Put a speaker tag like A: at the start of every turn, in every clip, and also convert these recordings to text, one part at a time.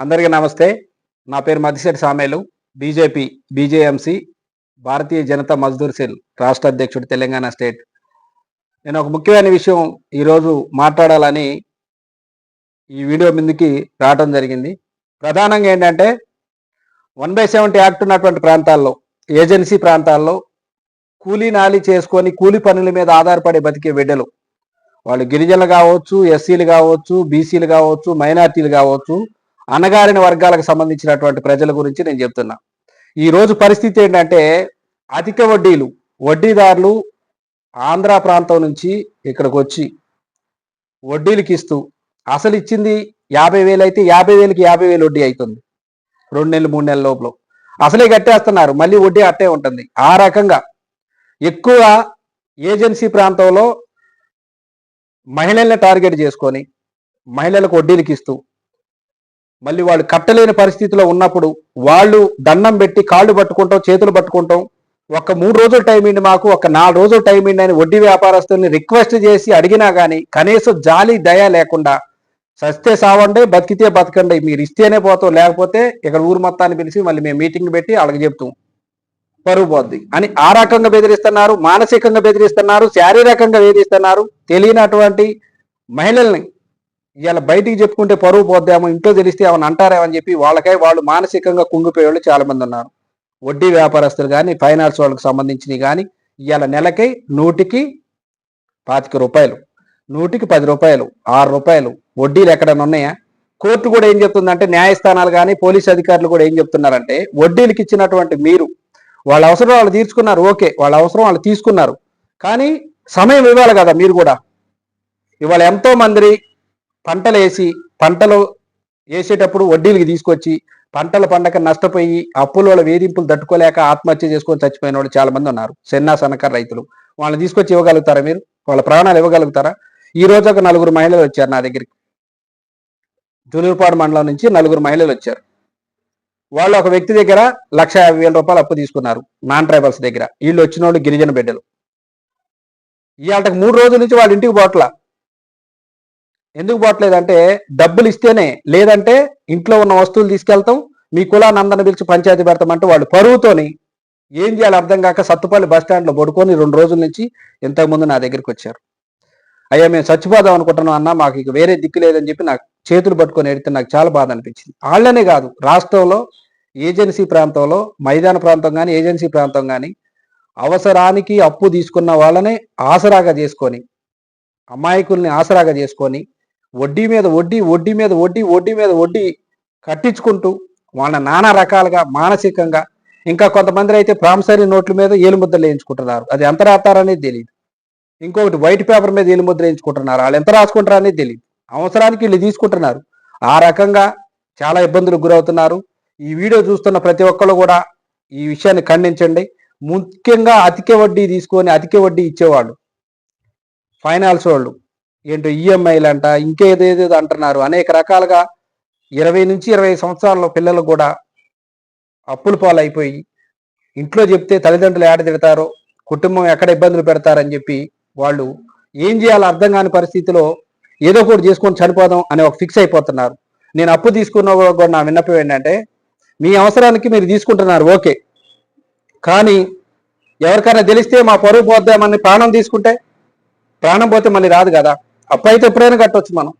A: అందరికీ నమస్తే. నా పేరు Madishetti Samelu BJP BJMC Bharatiya Janata Mazdoor cell రాష్ట్ర అధ్యక్షుడు తెలంగాణ స్టేట్. నేను ఒక ముఖ్యమైన విషయం ఈరోజు మాట్లాడాలని ఈ వీడియో ముందుకి రావడం జరిగింది. ప్రధానంగా ఏంటంటే వన్ బై సెవెంటీ యాక్ట్ ఉన్నటువంటి ప్రాంతాల్లో ఏజెన్సీ ప్రాంతాల్లో కూలీ నాలి చేసుకొని కూలి పనుల మీద ఆధారపడి బతికే బిడ్డలు. వాళ్ళు గిరిజనులు కావచ్చు ఎస్సీలు కావచ్చు బీసీలు కావచ్చు మైనార్టీలు కావచ్చు అణగారిన వర్గాలకు సంబంధించినటువంటి ప్రజల గురించి నేను చెప్తున్నా. ఈ రోజు పరిస్థితి ఏంటంటే అధిక వడ్డీలు వడ్డీదారులు ఆంధ్ర ప్రాంతం నుంచి ఇక్కడికి వచ్చి వడ్డీలకి ఇస్తూ అసలు ఇచ్చింది యాభై వేలు అయితే యాభై వేలకి యాభై వేలు వడ్డీ అవుతుంది రెండు నెలలు మూడు నెలల లోపల. అసలే కట్టేస్తున్నారు మళ్ళీ వడ్డీ అట్టే ఉంటుంది. ఆ రకంగా ఎక్కువ ఏజెన్సీ ప్రాంతంలో మహిళల్ని టార్గెట్ చేసుకొని మహిళలకు వడ్డీలకి ఇస్తూ మళ్ళీ వాళ్ళు కట్టలేని పరిస్థితిలో ఉన్నప్పుడు వాళ్ళు దండం పెట్టి కాళ్ళు పట్టుకుంటాం చేతులు పట్టుకుంటాం. ఒక మూడు రోజులు టైం ఇండి మాకు ఒక నాలుగు రోజులు టైం ఇండి అని వడ్డీ వ్యాపారస్తుల్ని రిక్వెస్ట్ చేసి అడిగినా కానీ కనీసం జాలి దయ లేకుండా సస్తే సావండి బతికితే బతకండి మీరు ఇస్తేనే పోతాం లేకపోతే ఇక్కడ ఊరు మొత్తాన్ని పిలిచి మళ్ళీ మేము మీటింగ్ పెట్టి వాళ్ళకి చెప్తాం. పరువు పోద్ది అని ఆ రకంగా బెదిరిస్తున్నారు మానసికంగా బెదిరిస్తున్నారు శారీరకంగా వేధిస్తున్నారు తెలియనటువంటి మహిళల్ని ఇవాళ బయటికి చెప్పుకుంటే పరువు పోద్దామో ఇంట్లో తెలిస్తే ఏమైనా అంటారేమో అని చెప్పి వాళ్ళకై వాళ్ళు మానసికంగా కుంగిపోయేవాళ్ళు చాలా మంది ఉన్నారు. వడ్డీ వ్యాపారస్తులు కానీ ఫైనాన్స్ వాళ్ళకి సంబంధించినవి కానీ ఇవాళ నెలకై నూటికి పాతిక రూపాయలు నూటికి పది రూపాయలు ఆరు రూపాయలు వడ్డీలు ఎక్కడైనా ఉన్నాయా? కోర్టు కూడా ఏం చెప్తుందంటే న్యాయస్థానాలు కానీ పోలీస్ అధికారులు కూడా ఏం చెప్తున్నారంటే వడ్డీలకు ఇచ్చినటువంటి మీరు వాళ్ళ అవసరం వాళ్ళు తీర్చుకున్నారు ఓకే వాళ్ళ అవసరం వాళ్ళు తీసుకున్నారు. కానీ సమయం ఇవ్వాలి కదా మీరు కూడా. ఇవాళ ఎంతో మంది పంటలు వేసి పంటలు వేసేటప్పుడు వడ్డీలకి తీసుకొచ్చి పంటలు పండక నష్టపోయి అప్పుల వల్ల వేధింపులు తట్టుకోలేక ఆత్మహత్య చేసుకొని చచ్చిపోయిన వాళ్ళు చాలా మంది ఉన్నారు. సెన్నా సన్నకారు రైతులు. వాళ్ళని తీసుకొచ్చి ఇవ్వగలుగుతారా మీరు? వాళ్ళ ప్రాణాలు ఇవ్వగలుగుతారా? ఈ రోజు ఒక నలుగురు మహిళలు వచ్చారు నా దగ్గరికి. జులూరుపాడు మండలం నుంచి నలుగురు మహిళలు వచ్చారు. వాళ్ళు ఒక వ్యక్తి దగ్గర లక్ష యాభై వేల రూపాయలు అప్పు తీసుకున్నారు. నాన్ ట్రైబల్స్ దగ్గర. వీళ్ళు వచ్చిన వాళ్ళు గిరిజన బిడ్డలు. ఇవాళకి మూడు రోజుల నుంచి వాళ్ళ ఇంటికి పోట్ల ఎందుకు పోవట్లేదంటే డబ్బులు ఇస్తేనే లేదంటే ఇంట్లో ఉన్న వస్తువులు తీసుకెళ్తాం మీ కులాన్ని అందరిని పిలిచి పంచాయతీ పెడతామంటే వాళ్ళు పరువుతోని ఏం చేయాలి అర్థం కాక సత్తుపల్లి బస్ స్టాండ్లో పడుకొని రెండు రోజుల నుంచి ఇంతకుముందు నా దగ్గరికి వచ్చారు. అయ్యా మేము చచ్చిపోదాం అనుకుంటున్నాం అన్న మాకు ఇక వేరే దిక్కు లేదని చెప్పి నాకు చేతులు పట్టుకొని ఎడితే నాకు చాలా బాధ అనిపించింది. వాళ్ళనే కాదు రాష్ట్రంలో ఏజెన్సీ ప్రాంతంలో మైదాన ప్రాంతం కానీ ఏజెన్సీ ప్రాంతం కానీ అవసరానికి అప్పు తీసుకున్న వాళ్ళనే ఆసరాగా చేసుకొని అమాయకుల్ని ఆసరాగా చేసుకొని వడ్డీ మీద వడ్డీ వడ్డీ మీద వడ్డీ వడ్డీ మీద వడ్డీ కట్టించుకుంటూ వాళ్ళ నానా రకాలుగా మానసికంగా ఇంకా కొంతమంది అయితే ప్రామిసరీ నోట్ల మీద ఏలుముద్రలు వేయించుకుంటున్నారు. అది ఎంత రాస్తారనేది తెలియదు ఇంకొకటి వైట్ పేపర్ మీద ఏలుముద్ర వేయించుకుంటున్నారు. వాళ్ళు ఎంత రాసుకుంటారు అనేది తెలియదు అవసరానికి వీళ్ళు తీసుకుంటున్నారు. ఆ రకంగా చాలా ఇబ్బందులకు గురవుతున్నారు. ఈ వీడియో చూస్తున్న ప్రతి ఒక్కరు కూడా ఈ విషయాన్ని ఖండించండి. ముఖ్యంగా అధిక వడ్డీ తీసుకొని అధిక వడ్డీ ఇచ్చేవాళ్ళు. ఫైనాన్స్ వాళ్ళు. ఏంటో ఈఎంఐలు అంట ఇంకేదేదేదో అంటున్నారు. అనేక రకాలుగా ఇరవై నుంచి ఇరవై సంవత్సరాల పిల్లలు కూడా అప్పుల పాలైపోయి ఇంట్లో చెప్తే తల్లిదండ్రులు ఏడ తిడతారో కుటుంబం ఎక్కడ ఇబ్బందులు పెడతారని చెప్పి వాళ్ళు ఏం చేయాలో అర్థం కాని పరిస్థితిలో ఏదో ఒకటి చేసుకొని చనిపోదాం అని ఒక ఫిక్స్ అయిపోతున్నారు. నేను అప్పు తీసుకున్న కూడా నా విన్నపం ఏంటంటే మీ అవసరానికి మీరు తీసుకుంటున్నారు ఓకే. కానీ ఎవరికైనా తెలిస్తే మా పరువు పోద్దామని ప్రాణం తీసుకుంటే ప్రాణం పోతే మళ్ళీ రాదు కదా. అప్పు అయితే ఎప్పుడైనా కట్టొచ్చు మనం.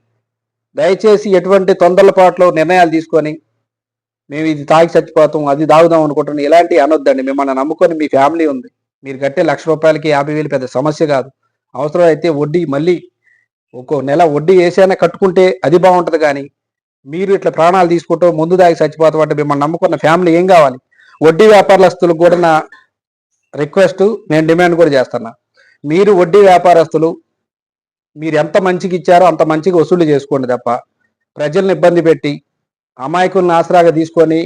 A: దయచేసి ఎటువంటి తొందరపాట్లో నిర్ణయాలు తీసుకొని మేము ఇది తాగి చచ్చిపోతాం అది తాగుదాం అనుకుంటున్నాం ఇలాంటివి అనొద్దండి. మిమ్మల్ని నమ్ముకొని మీ ఫ్యామిలీ ఉంది. మీరు కట్టే లక్ష రూపాయలకి యాభై వేలు పెద్ద సమస్య కాదు. అవసరం అయితే వడ్డీ మళ్ళీ ఒక్కో నెల వడ్డీ వేసైనా కట్టుకుంటే అది బాగుంటుంది కానీ మీరు ఇట్లా ప్రాణాలు తీసుకుంటూ ముందు దాగి చచ్చిపోతాం అంటే మిమ్మల్ని నమ్ముకున్న ఫ్యామిలీ ఏం కావాలి? వడ్డీ వ్యాపారస్తులకు కూడా నా రిక్వెస్ట్ నేను డిమాండ్ కూడా చేస్తున్నా. మీరు వడ్డీ వ్యాపారస్తులు మీరు ఎంత మంచికి ఇచ్చారో అంత మంచిగా వసూలు చేసుకోండి తప్ప ప్రజల్ని ఇబ్బంది పెట్టి అమాయకులను ఆసరాగా తీసుకొని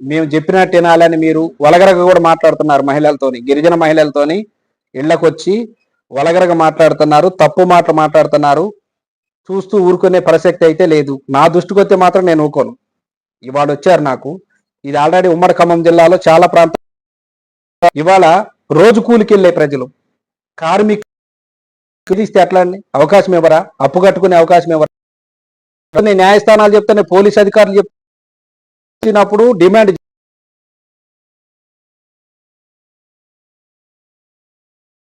A: మేము చెప్పినట్టు వినాలని మీరు వలగరగా కూడా మాట్లాడుతున్నారు మహిళలతోని గిరిజన మహిళలతోని. ఇళ్ళకొచ్చి వలగరగా మాట్లాడుతున్నారు తప్పు మాటలు మాట్లాడుతున్నారు. చూస్తూ ఊరుకునే ప్రసక్తి అయితే లేదు. నా దృష్టికొస్తే మాత్రం నేను ఊరుకోను. ఇవాళ వచ్చారు నాకు. ఇది ఆల్రెడీ ఉమ్మడి ఖమ్మం జిల్లాలో చాలా ప్రాంతం. ఇవాళ రోజు కూలికి వెళ్ళే ప్రజలు కార్మిక ఇస్తే ఎట్లా అండి అవకాశం ఇవ్వరా అప్పు కట్టుకునే అవకాశం ఇవ్వరా న్యాయస్థానాలు చెప్తానే పోలీస్ అధికారులు చెప్తున్నప్పుడు డిమాండ్